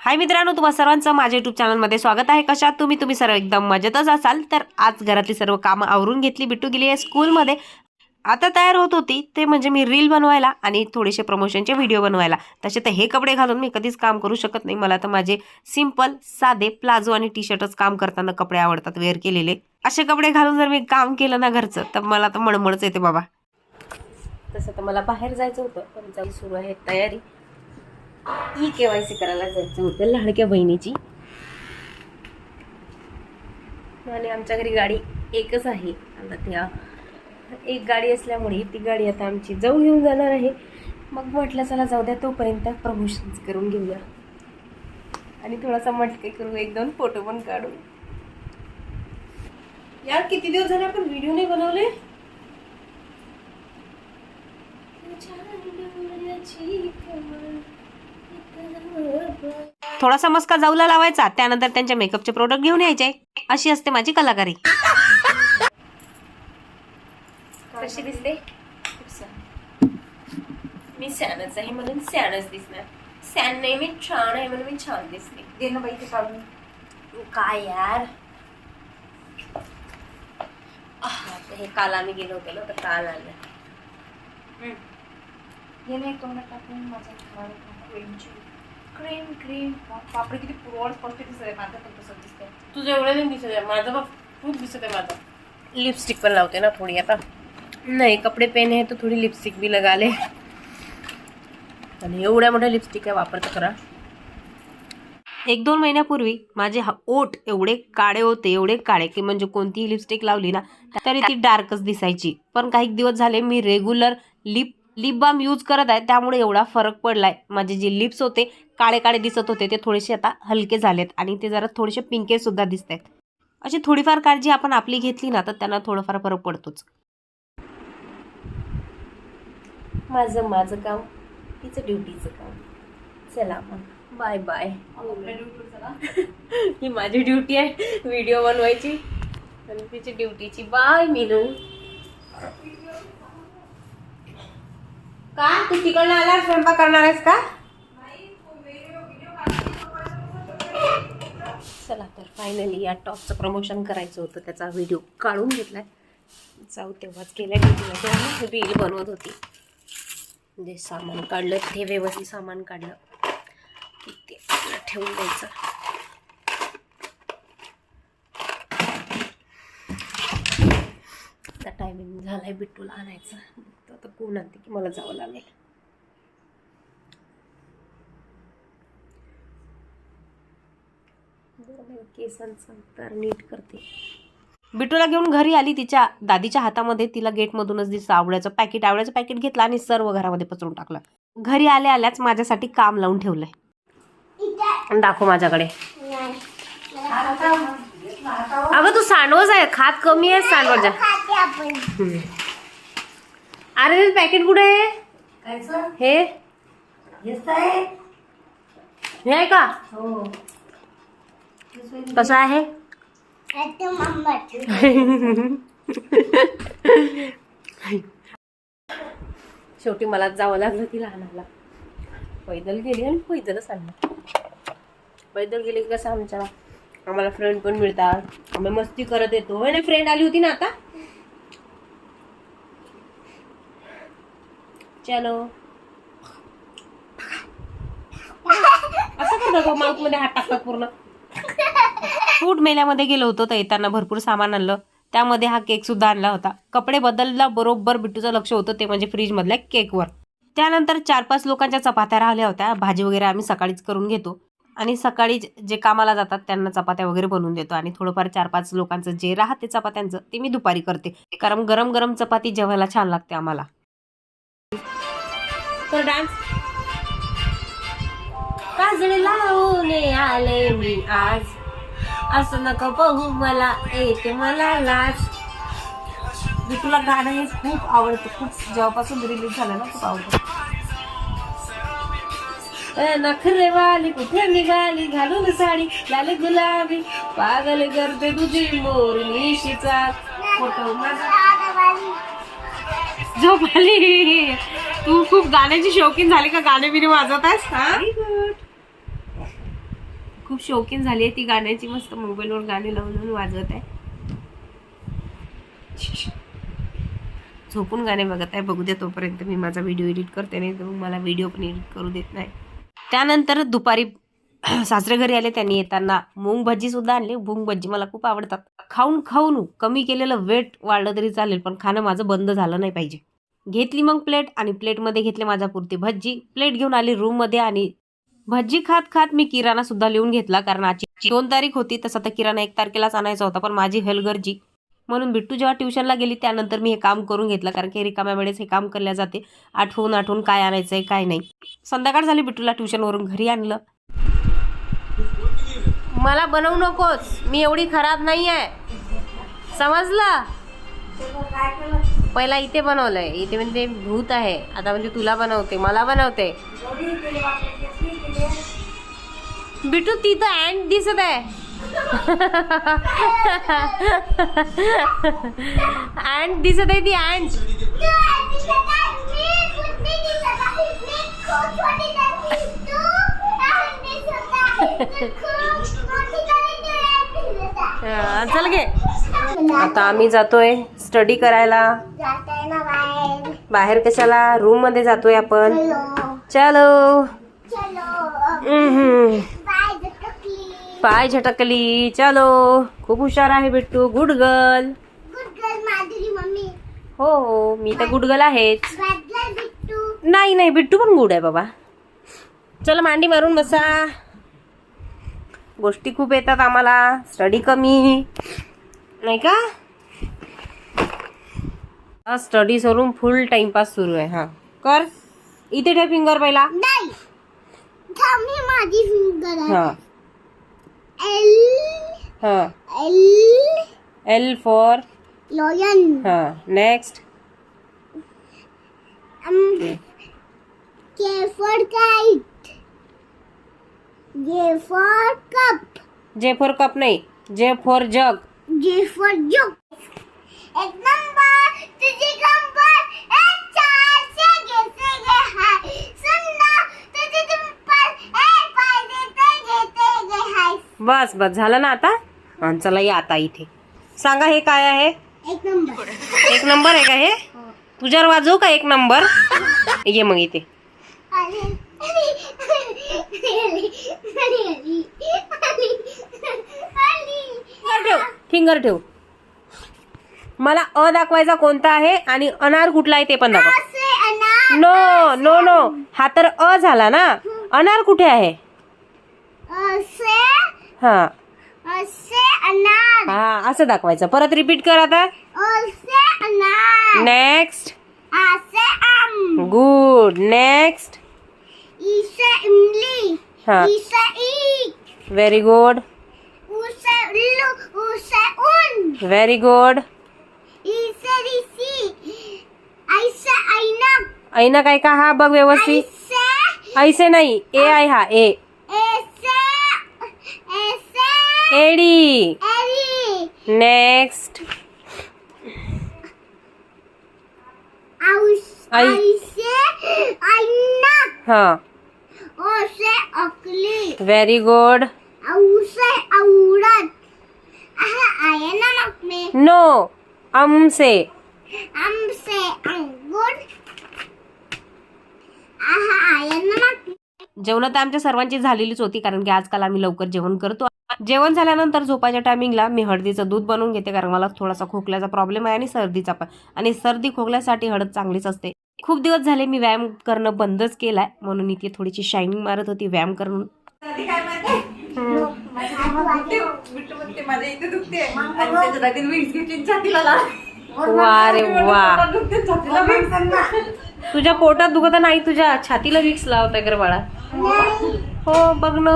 हाय मित्रांनो तुम्हा सर्वांचं माझ्या युट्यूब चॅनलमध्ये स्वागत आहे. कशात तुम्ही? तुम्ही सर्व एकदम मजेतच असाल. तर आज घरातली सर्व कामं आवरून घेतली. बिट्टू गेली आहे स्कूलमध्ये आता तयार होत होती. ते म्हणजे मी रील बनवायला आणि थोडेसे प्रमोशनचे व्हिडिओ बनवायला. तसे तर हे कपडे घालून मी कधीच काम करू शकत नाही. मला तर माझे सिंपल साधे प्लाझो आणि टी शर्टच काम करताना कपडे आवडतात. वेअर केलेले. असे कपडे घालून जर मी काम केलं ना घरचं तर मला तर मळमळच येते बाबा. तसं तर मला बाहेर जायचं होतं पण जाऊ सुरू आहे तयारी. ई के वाय सी करायला जायचं होतं लाडक्या बहिणीची. आणि आमच्या घरी गाडी एकच आहे. आता त्या एक गाडी असल्यामुळे ती गाडी आता आमची जाऊ घेऊन जाणार आहे. मग म्हटलं चला जाऊ द्या तोपर्यंत प्रमोशन्स करून घेऊया. आणि थोडासा मटके करू एक दोन फोटो पण काढू. यार किती दिवस झाले आपण व्हिडिओ नाही बनवले? थोडासा मस्का जाऊला लावायचा त्यानंतर त्यांच्या मेकअपचे प्रोडक्ट घेऊन यायचे. अशी असते माझी कलाकारी. कशी दिसते? मी सॅनच आहे म्हणून सॅनच दिसणार. सॅन नाही मी छान आहे म्हणून मी छान दिसते. दे ना बाई ते काढून. काय यार? हे काल आम्ही गेलो होतो ना तर काल आलं. हे नाही तोंडात टाकून माझा क्रीमची क्रीम क्रीम बापरे किती पुरवळ स्पष्ट दिसत आहे. माझं पण तसं दिसतंय. तुझं एवढं नाही दिसत आहे. माझं बघ खूप दिसत आहे माझं. लिपस्टिक पण लावते ना थोडी आता. नाही कपडे पेन आहे तर थोडी लिपस्टिक भी लगा ले आणि एवढ्या मोठ्या लिपस्टिक आहे वापरता खरा एक दोन महिन्यापूर्वी माझे हा ओठ एवढे काळे होते एवढे काळे की म्हणजे कोणतीही लिपस्टिक लावली ना तरी ती डार्कच दिसायची. पण काही दिवस झाले मी regular lip lip balm use करत आहे त्यामुळे एवढा फरक पडलाय. माझे जे लिप्स होते काळे काळे दिसत होते ते थोडेसे आता हलके झालेत आणि ते जरा थोडेसे पिंके सुद्धा दिसत आहेत अशी थोडीफार काळजी आपण आपली घेतली ना तर त्यांना थोडंफार फरक पडतोच. माझं माझं काम तिचं ड्युटीचं काम. चला मग बाय बाय ही माझी ड्युटी आहे व्हिडिओ बनवायची. आणि तिची ड्युटीची बाय मीनू. का? तू तिकडनं आल्यावर स्वयंपाक करणार आहेस का? चला तर फायनली या टॉपचं प्रमोशन करायचं होतं. त्याचा व्हिडिओ काढून घेतलाय. जाऊ तेव्हाच केल्या ड्युटीला तेव्हा रील बनवत होती. जे सामान काढलं ते व्यवस्थित सामान काढलं. ते ठेवून द्यायचं आता टायमिंग झालाय बिट्टूला आणायचं. बघतो आता कोण आणते की मला जावं लागेल. केसांचं तर नीट करते. बिटूला घेऊन घरी आली तिच्या दादीच्या हातामध्ये. तिला गेटमधूनच दिसतं आवड्याचं पॅकेट आवड्याचं पॅकेट घेतलं आणि सर्व घरामध्ये पसरून टाकलं. घरी आल्या आल्याच माझ्यासाठी काम लावून ठेवलंय. दाखव माझ्याकडे. अगं तू सांडवच आहे. खात कमी आहे हम्म. अरे ते पॅकेट कुठे आहे? हे? हे आहे का? कसं आहे? शेवटी मला जावं लागलं तिला आणायला. पैदल गेली आणि पैदलच आणलं. पैदल गेले की कसं आमच्या आम्हाला फ्रेंड पण मिळतात. आम्ही मस्ती करत येतो. आणि फ्रेंड आली होती ना आता? चलो. असं करतो माउथमध्ये हात टाकतात पूर्ण. फूड मेल्यामध्ये गेलो होतो तर येताना भरपूर सामान आणलं. त्यामध्ये हा केक सुद्धा आणला होता. कपडे बदलला बरोबर बिट्टूचं लक्ष होतं ते म्हणजे फ्रीज मधल्या केकवर त्यानंतर चार पाच लोकांच्या चपात्या राहिल्या होत्या. भाजी वगैरे आम्ही सकाळीच करून घेतो. आणि सकाळी जे- कामाला जातात त्यांना चपात्या वगैरे बनवून देतो आणि थोडंफार चार पाच लोकांचं जे राहते चपात्यांचं ते मी दुपारी करते. कारण गरम गरम चपाती जेवायला छान लागते आम्हाला. तर डान्स काजळी लावून आले मी आज. असं नको बघू मला येते मला लाज. मी तुला गाणं हे खूप आवडतं. खूप जेव्हापासून रिलीज झालं ना खूप आवडतं. नखरेवाली कुठे निघाली? घालून साडी लाल गुलाबी. पागल करते तुझी मोर निशीचा. फोटो झोप आली तू खूप गाण्याची शौकीन झाली का? गाणे बिने वाजवत आहेस हा खूप शौकीन झाली आहे ती गाण्याची. मस्त मोबाईलवर गाणी लावून लावून वाजवत आहे. झोपून गाणे बघत आहे. बघू दे तोपर्यंत मी माझा व्हिडिओ एडिट करते नाही तर मला व्हिडिओ पण एडिट करू देत नाही. त्यानंतर दुपारी सासरे घरी आले त्यांनी येताना मूंग भजी सुद्धा आणली. मूंग भजी मला खूप आवडतात. खाऊन खाऊन कमी केलेलं वेट वाढलं तरी चालेल पण खाणं माझं बंद झालं नाही पाहिजे. घेतली मग प्लेट आणि प्लेटमध्ये घेतली माझ्या पुरती भजी प्लेट घेऊन आली रूममध्ये आणि भजी खात खात मी किराणा सुद्धा लिहून घेतला. कारण आजची दोन तारीख होती तसा तर किराणा एक तारखेलाच आणायचा होता पण माझी हलगर्जी म्हणून बिट्टू जेव्हा ट्युशनला गेली त्यानंतर मी हे काम करून घेतलं. कारण की रिकाम्या वेळेस हे काम केल्या जाते. आठवून आठवून काय आणायचं आहे काय नाही. संध्याकाळ झाली बिट्टूला ट्युशनवरून घरी आणलं. मला बनवू नकोस. मी एवढी खराब नाही आहे समजलं? पहिला इथे बनवलंय. इथे म्हणजे भूत आहे. आता म्हणजे तुला बनवते मला बनवते. बिटू तिथं अँड दिसत आहे. अँड दिसत आहे ती अँड चल घे आता आम्ही जातोय स्टडी करायला. बाहेर कशाला? रूममध्ये जातोय आपण. चलो. हम्म. पाय झटकली. चलो. खूप हुशार आहे बिट्टू. गुड गर्ल हो हो. मी तर गुड गर्ल आहेच. नाही नाही. बिट्टू पण गुड आहे बाबा. चला मांडी मारून बसा. गोष्टी खूप येतात आम्हाला. स्टडी कमी. नाही का? स्टडी सोडून फुल टाइमपास सुरू आहे. हा. कर. इथे ठेव फिंगर पहिला. माझी फिंगर हा. एल हा। एल एल फॉर लॉयन हा। Next K for kite. J for cup. J for cup नाही. J for jug J for jug. एक नंबर तुझी कंबर एक चार से गे से गे हाय सुनना तुझी डिंपल एक पाय देते घेते गे हाय बस बस. झालं ना आता? हा, चला या आता इथे. सांगा हे काय आहे? एक नंबर. एक नंबर आहे का हे? तुझ्यावर वाजवू का एक नंबर? ये मग इथे. फिंगर ठेव मला अ दाखवायचा कोणता आहे आणि अनार कुठला आहे ते पण दाखव. नो नो नो हा तर अ झाला ना. अनार कुठे आहे? असे हा. असे अनार. हा असं दाखवायचं. परत रिपीट कर आता. असे अनार. नेक्स्ट असे आम. गुड नेक्स्ट इसे इमली. हा. इसे ईक व्हेरी गुड उसे उल्लू. उसे उन व्हेरी गुड इसे ऋषी. ऐसे ऐनक. ऐना काय का? हा बघ व्यवस्थित. ऐसे ऐसे नाही. ए आहे हा ए Eddie. Eddie. Next. I, say I. Huh. I say ugly. Very good. I say Aurat. No. Um say. Um say I'm good. I am not. जेवण तर आमच्या सर्वांची झालेलीच होती कारण की आजकाल आम्ही लवकर जेवण करतो. जेवण झाल्यानंतर झोपायच्या टायमिंगला मी हळदीचं दूध बनवून घेते कारण मला थोडासा खोकल्याचा प्रॉब्लेम आहे आणि सर्दीचा पण. आणि सर्दी खोकल्यासाठी हळद चांगलीच असते. खूप दिवस झाले मी व्यायाम करणं बंदच केलाय म्हणून इथे थोडीशी शायनिंग मारत होती व्यायाम करून. वा तुझ्या पोटात दुखत नाही तुझ्या छातीला विक्स लावताय कर बाळा. हो बघ ना.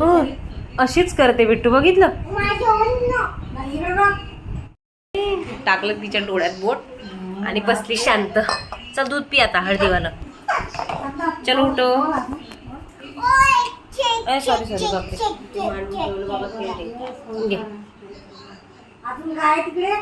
हं, अशीच करते बिट्टू. बघितलं? टाकलं तिच्या डोळ्यात बोट आणि बसली शांत. चल दूध पी आता हळदीवाला. चलो उठो. सॉरी सॉरी बापरे. अजून घे. काय तिकडे?